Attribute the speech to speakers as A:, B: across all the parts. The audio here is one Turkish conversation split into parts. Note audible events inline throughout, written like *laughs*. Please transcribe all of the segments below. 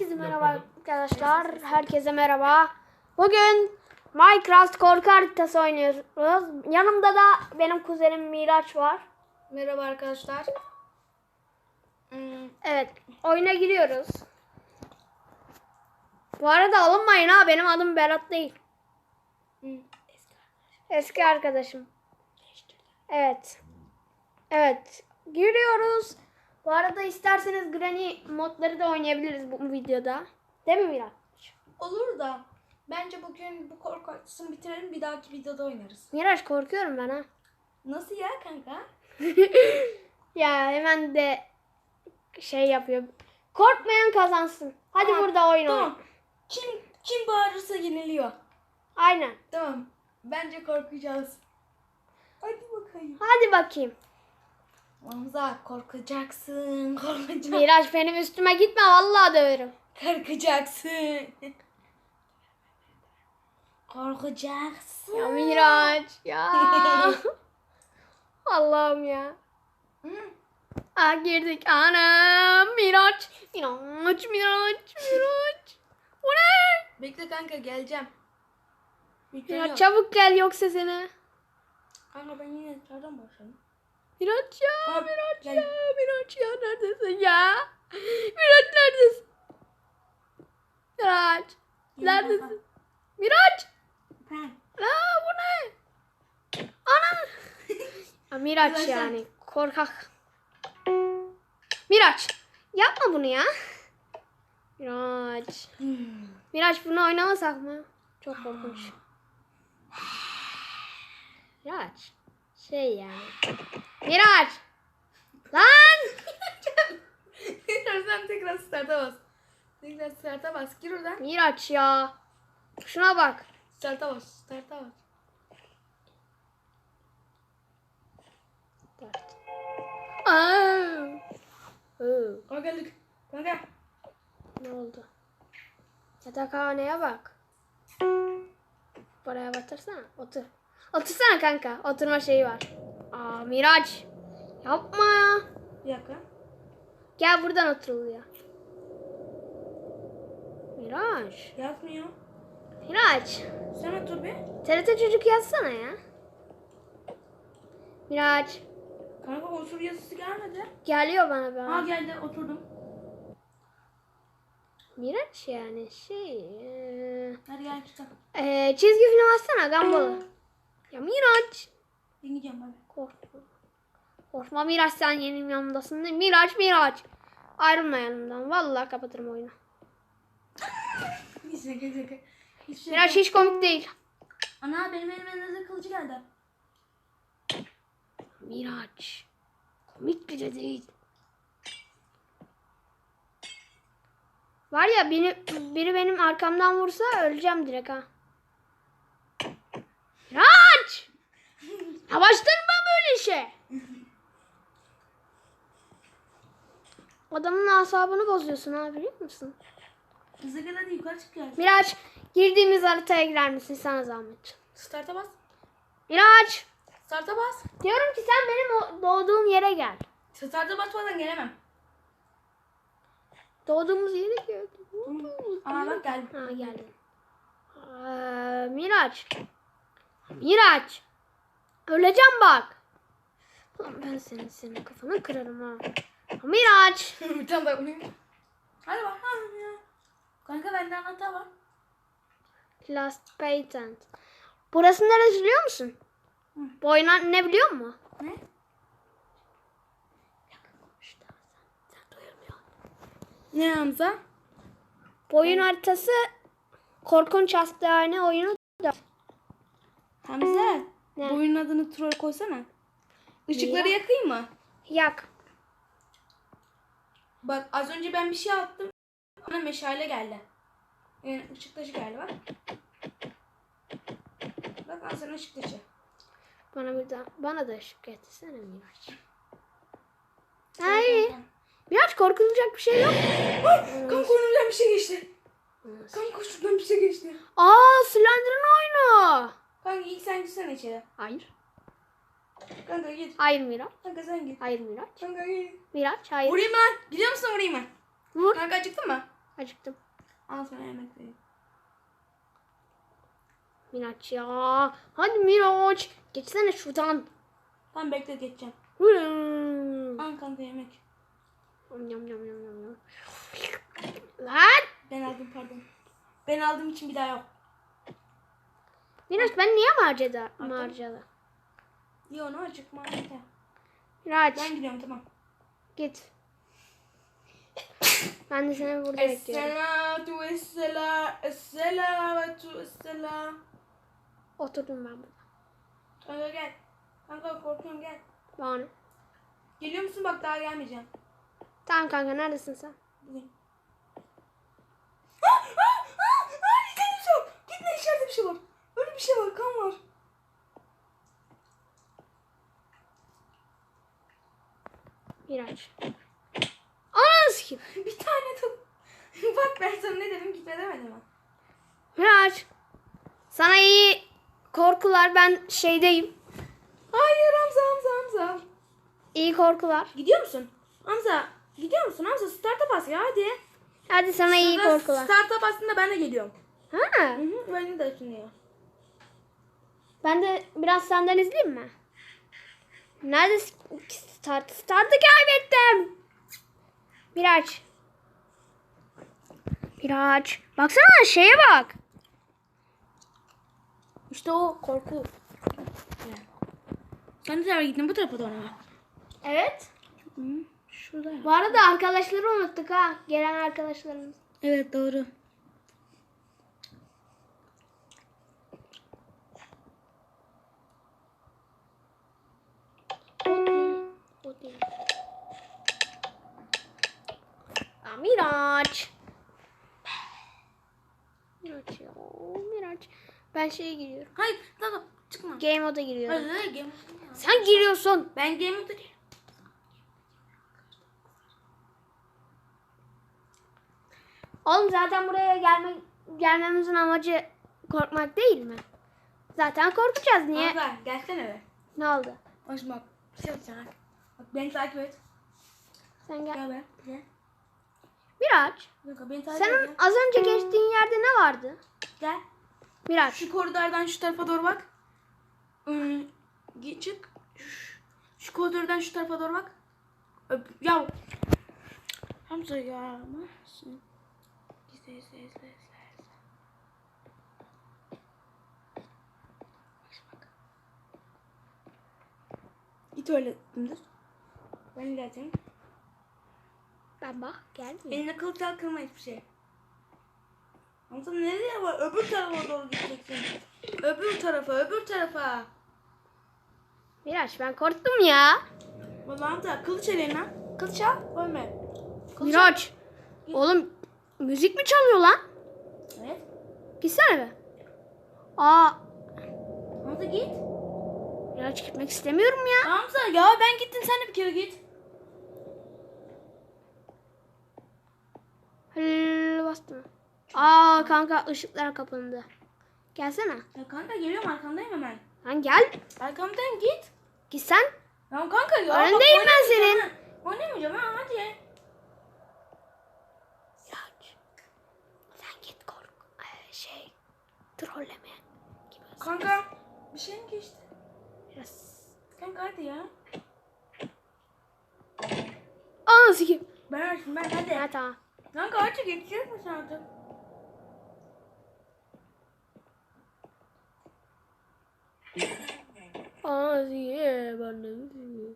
A: Herkese merhaba arkadaşlar. Herkese merhaba. Bugün Minecraft korku haritası oynuyoruz. Yanımda da benim kuzenim Miraç var.
B: Merhaba arkadaşlar. Hmm,
A: Evet, oyuna giriyoruz. Bu arada alınmayın ha. Benim adım Berat değil.
B: hmm.
A: Eski arkadaşım. Evet. Evet. Giriyoruz. Bu arada isterseniz Granny modları da oynayabiliriz bu videoda. Değil mi Miraç?
B: Olur da bence bugün bu korku haritasını bitirelim bir dahaki videoda oynarız.
A: Miraç korkuyorum ben ha.
B: Nasıl ya kanka? *laughs*
A: Ya hemen de şey yapıyor. Korkmayan kazansın. Hadi
B: Aa,
A: burada oyun
B: Tamam. Kim kim bağırırsa yeniliyor.
A: Aynen.
B: Tamam. Bence korkacağız. Hadi bakayım.
A: Hadi bakayım.
B: Hamza korkacaksın. Korkacaksın.
A: Miraç benim üstüme gitme vallahi döverim.
B: Korkacaksın. Korkacaksın.
A: Ya Miraç ya. *laughs* Allah'ım ya.
B: Hmm.
A: Aa girdik. Anam Miraç. Miraç Miraç Miraç. Bu ne?
B: Bekle kanka geleceğim.
A: Miraç çabuk gel yoksa seni.
B: Kanka ben yine nereden başlayayım?
A: Miraç ya.
B: Aa,
A: Miraç
B: gel.
A: ya. Miraç ya neredesin ya? Miraç neredesin? Miraç. Neredesin? Miraç.
B: Ben.
A: Aa bu ne? Ana. Ya Miraç yani korkak. Miraç yapma bunu ya. Miraç.
B: Hmm.
A: Miraç bunu oynamasak mı? Çok korkunç. Miraç. Şey yani. Miraç. Lan.
B: Sen tekrar start'a bas. Tekrar start'a bas. Gir oradan.
A: Miraç ya. Şuna bak.
B: Start'a bas. Start'a bas.
A: Aa. Oo.
B: Kanka.
A: ne oldu? Yatakhaneye bak. Buraya batırsana. Otur. Otursana kanka. Oturma şeyi var. Aa Miraç. Yapma ya.
B: Bir dakika.
A: Gel buradan oturuluyor. Miraç.
B: Yazmıyor.
A: Miraç.
B: Sen otur bir.
A: TRT çocuk yazsana ya. Miraç.
B: Kanka otur yazısı gelmedi.
A: Geliyor bana be.
B: Ha geldi oturdum.
A: Miraç yani şey.
B: Hadi gel çıkalım.
A: eee, çizgi film açsana Gumball'ı. *clears throat* Ya Miraç.
B: Deneyeceğim hadi.
A: Korkma. Korkma Miraç sen benim yanımdasın değil mi? Miraç Miraç. Ayrılma yanımdan. Vallahi kapatırım oyunu. *laughs*
B: Hiç şaka şaka. Hiç şaka.
A: Miraç hiç komik değil.
B: Ana benim elime lazer kılıcı geldi.
A: Miraç. Komik bile değil. Var ya beni, biri benim arkamdan vursa öleceğim direkt ha. Miraç! Yavaştırma böyle şey. *laughs* Adamın asabını bozuyorsun ha biliyor musun?
B: Lazer hadi yukarı çık gel.
A: Miraç girdiğimiz haritaya girer misin sana zahmet?
B: Start'a bas.
A: Miraç!
B: Start'a bas.
A: Diyorum ki sen benim o- doğduğum yere gel.
B: Start'a basmadan gelemem.
A: Doğduğumuz yere gel.
B: Aa bak geldim.
A: Ha geldim. Aa, Miraç. Miraç. Öleceğim bak. Ulan ben senin senin kafanı kırarım ha. Miraç. *laughs*
B: tane daha vurayım. Hadi bak. Kanka bende anahtar var.
A: Last patent. Burası neresi biliyor musun?
B: Hı.
A: Bu oyuna ne biliyor musun?
B: Ne? Ne Hamza?
A: Bu oyun haritası korkunç hastane oyunu da.
B: Hamza.
A: Ne?
B: Bu oyunun adını troll koysana. Işıkları
A: Niye?
B: yakayım mı?
A: Yak.
B: Bak az önce ben bir şey attım. Bana meşale geldi. Yani ışık taşı geldi bak. Bak al sana ışık taşı.
A: Bana bir daha, bana da ışık getirsene Miraç. Ay. Miraç korkulacak bir şey yok.
B: Kanka önümden bir şey geçti. Kanka şuradan bir şey geçti.
A: Aa Slender'ın oyunu.
B: Kanka ilk sen gitsene içeri.
A: Hayır.
B: Kanka git.
A: Hayır Miraç.
B: Kanka sen git.
A: Hayır Miraç.
B: Kanka git.
A: Miraç hayır.
B: Vurayım lan. Gidiyor musun vurayım mı?
A: Vur.
B: Kanka acıktın mı?
A: Acıktım.
B: Al sana yemek vereyim.
A: Miraç ya. Hadi Miraç. Geçsene şuradan.
B: Tamam bekle geçeceğim.
A: Hmm.
B: Al kanka yemek.
A: Yam yam yam yam yam. Lan!
B: Ben aldım pardon. Ben aldığım için bir daha yok.
A: Miraç ben niye harcadı? Harcadı.
B: İyi onu acıkma. yeter.
A: Miraç
B: Ben gidiyorum tamam.
A: git. Ben de seni burada bekliyorum.
B: Esselatu essela esselatu essela.
A: Oturdum ben burada.
B: Kanka gel. Kanka korkuyorum gel.
A: Bana.
B: Geliyor musun bak daha gelmeyeceğim.
A: Tamam kanka neredesin sen?
B: Buradayım. Ah, ah, ah, ah. Gitme içeride bir şey var. Bir şey var kan var.
A: Miraç. Ananı sikeyim. *laughs*
B: bir tane top. *laughs* bak ben sana ne dedim gitme demedim mi?
A: Miraç. Sana iyi korkular ben şeydeyim.
B: Hayır Hamza Hamza Hamza.
A: İyi korkular.
B: Gidiyor musun? Hamza gidiyor musun Hamza? Start'a bas ya hadi.
A: Hadi sana iyi
B: Şurada
A: korkular.
B: Start'a bastığında ben de geliyorum.
A: Ha?
B: Hı hı. Beni de sunuyor.
A: Ben de biraz senden izleyeyim mi? Nerede start? Startı kaybettim. Miraç. Miraç. Baksana şeye bak.
B: İşte o korku. Sen de tarafa gittin bu tarafa doğru.
A: Evet.
B: Hı, şurada.
A: Bu arada arkadaşları unuttuk ha. Gelen arkadaşlarımız.
B: Evet doğru.
A: O değil. Aa, Miraç. Miraç ya. Miraç. Ben şeye giriyorum.
B: Hayır tamam çıkma.
A: Game moda giriyorum.
B: Hayır hayır game.
A: Sen giriyorsun.
B: Ben game değil.
A: Oğlum zaten buraya gelme, gelmemizin amacı korkmak değil mi? Zaten korkacağız. Niye?
B: Kanka gelsene be.
A: Ne oldu?
B: Hoş bak. Bir şey yapacağım. Beni takip et.
A: Sen gel.
B: Gel be. Gel.
A: Miraç.
B: Kanka beni takip
A: Senin
B: et.
A: az önce geçtiğin yerde ne vardı?
B: Gel.
A: Miraç.
B: Şu koridordan şu tarafa doğru bak. Hmm, çık. Şu, koridordan şu tarafa doğru bak. Öp, ya. Hamza ya. İzle izle izle. Git öyle dümdüz. Ben ilerleyeyim.
A: Ben bak gelmiyor.
B: Eline kılıç al kırma hiçbir şey. Hamza nereye var? Öbür tarafa doğru gideceksin. Öbür tarafa, öbür tarafa.
A: Miraç ben korktum ya.
B: Vallahi Hamza kılıç eline. Kılıç al, ölme. Kılıç al.
A: Miraç. Oğlum müzik mi çalıyor lan?
B: Evet.
A: Gitsene be. Aa
B: Hamza git.
A: Miraç gitmek istemiyorum ya.
B: Hamza ya ben gittim sen de bir kere git.
A: Hıll bastım. Aa kanka ışıklar kapandı. Gelsene.
B: Ya kanka geliyorum arkandayım hemen.
A: Lan gel.
B: Arkamdayım git.
A: Git sen.
B: Ya kanka ya.
A: Önündeyim
B: bak,
A: ben
B: oynamayacağım
A: senin.
B: ha. Oynamayacağım ha hadi.
A: Sen git kork. Ee, şey. Trolleme. Gibi.
B: Kanka bir şey mi geçti?
A: Biraz.
B: Kanka hadi ya.
A: Aa sikim.
B: Ben açtım ben hadi.
A: Ha tamam.
B: Kanka artık geçecek misin artık?
A: Aa sikim. Ben.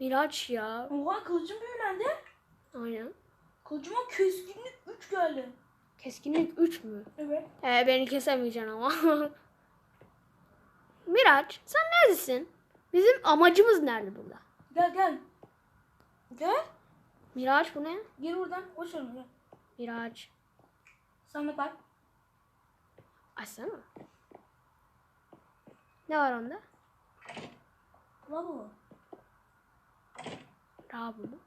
A: Miraç ya.
B: Oha kılıcım büyülendi.
A: Aynen.
B: Kılıcıma keskinlik 3 geldi.
A: Keskinlik 3 mü?
B: Evet.
A: Ee, beni kesemeyeceksin ama. *laughs* Miraç sen neredesin? Bizim amacımız nerede burada?
B: Gel gel. Gel.
A: Miraç bu ne?
B: Gel buradan. Boş ver gel.
A: Miraç.
B: Sana bak.
A: Açsana. Ne var onda?
B: Bravo.
A: Rabu mu?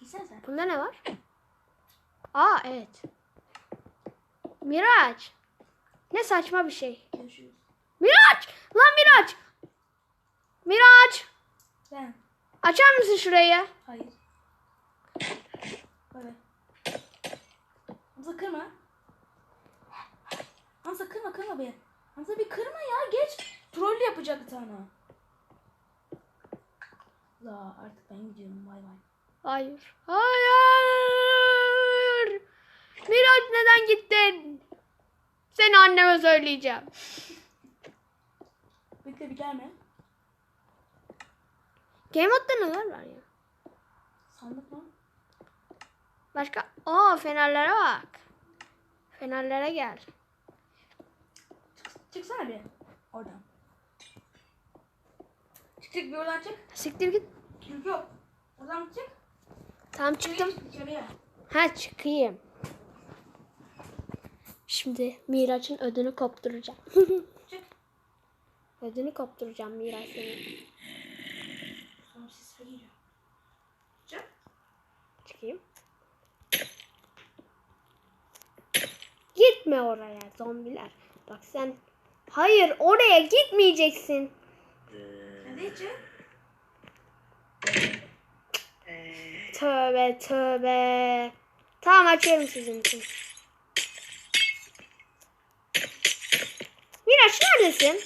B: Gitsene sen.
A: Bunda ne var? Aa evet. Miraç. Ne saçma bir şey.
B: Görüşürüz.
A: Miraç! Açar mısın şurayı?
B: Hayır. Hamza kırma. Hamza kırma kırma bir. Hamza bir kırma ya geç. Troll yapacak sana. La artık ben gidiyorum bay bay.
A: Hayır. Hayır. Miraç neden gittin? Seni anneme söyleyeceğim.
B: Bekle bir gelme.
A: Game modda neler var ya?
B: Sandık mı?
A: Başka? Aa fenerlere bak. Fenerlere gel.
B: Çıksana bir. Oradan. Çık çık bir oradan çık.
A: Siktir git.
B: Yok yok. Oradan çık.
A: Tamam çıktım.
B: Çık dışarıya.
A: Ha çıkayım. Şimdi Miraç'ın ödünü kopturacağım. *laughs*
B: Çık.
A: ödünü kopturacağım Miraç senin.
B: Sonra ses veriyor. Çık.
A: Çıkayım. Gitme oraya zombiler. Bak sen Hayır oraya gitmeyeceksin.
B: Çık.
A: Tövbe tövbe. Tamam açıyorum sizin için. Miraç neredesin?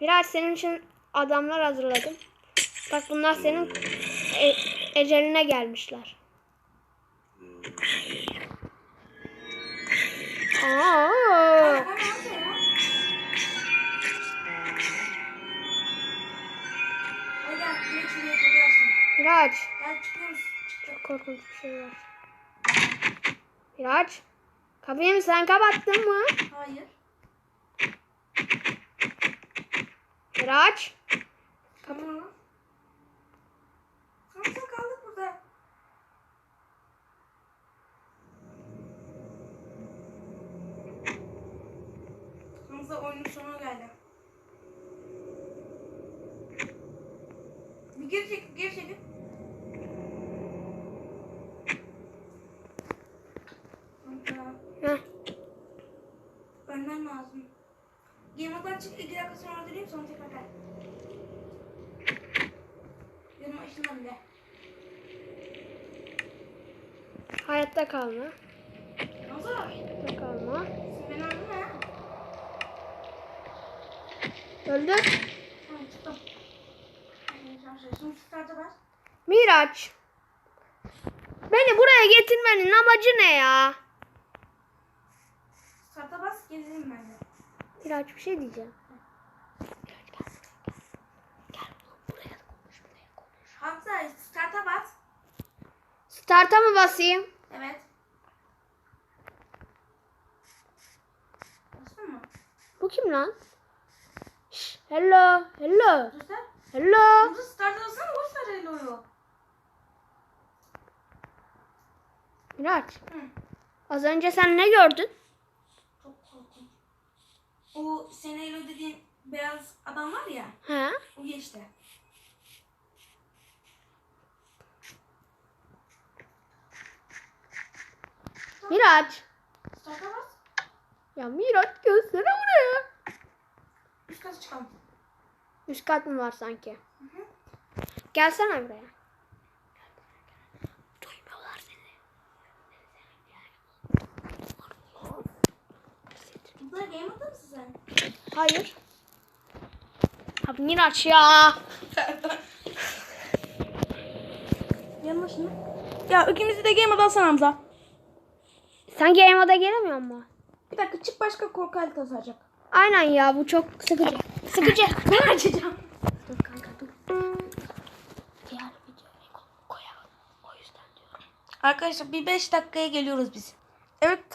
A: Miraç senin için adamlar hazırladım. Bak bunlar senin e- eceline gelmişler. Aa. Miraç. Çok korkunç bir şey var. Miraç. Kapıyı mı sen kapattın mı?
B: Hayır.
A: Miraç.
B: Tamam. Hamza kaldık burada. Hamza oyunun sonuna geldi. Bir geri çek, geri
A: Heh.
B: ölmen lazım. Game mode'dan çık, iki dakika sonra öldüreyim sonra tekrar gel.
A: Hayatta kalma.
B: Hamza,
A: Hayatta kalma.
B: start'a bas.
A: Miraç. Beni buraya getirmenin amacı ne ya?
B: Start'a bas gezelim ben de.
A: Miraç bir şey diyeceğim. Miraç gel. Gel buraya konuş buraya konuş.
B: Hamza start'a bas.
A: Start'a mı basayım?
B: Evet. Bastın mı?
A: Bu kim lan? Şş, hello, hello,
B: Göster.
A: hello.
B: Hamza start'a bassana boş ver Elo'yu.
A: Miraç,
B: Hı.
A: az önce sen ne gördün?
B: Çok korkunç. O senin Elo dediğin beyaz adam var ya.
A: He?
B: O geçti.
A: Miraç. Ya Miraç göster buraya.
B: Üst kata çıkalım.
A: Üst kat mı var sanki?
B: Hı hı.
A: Gelsene buraya. Duymuyorlar seni.
B: Burada game mısın sen?
A: Hayır. Abi Miraç ya.
B: Yanma şunu. Ya ikimizi de game mode alsana Hamza.
A: Sen game moda gelemiyor mu?
B: Bir dakika çık başka korku haritası açacak.
A: Aynen ya bu çok sıkıcı. Sıkıcı. *laughs*
B: Ben açacağım.
A: dur kanka dur. Diğer videoyu koyalım. O yüzden diyorum.
B: Arkadaşlar bir 5 dakikaya geliyoruz biz. Evet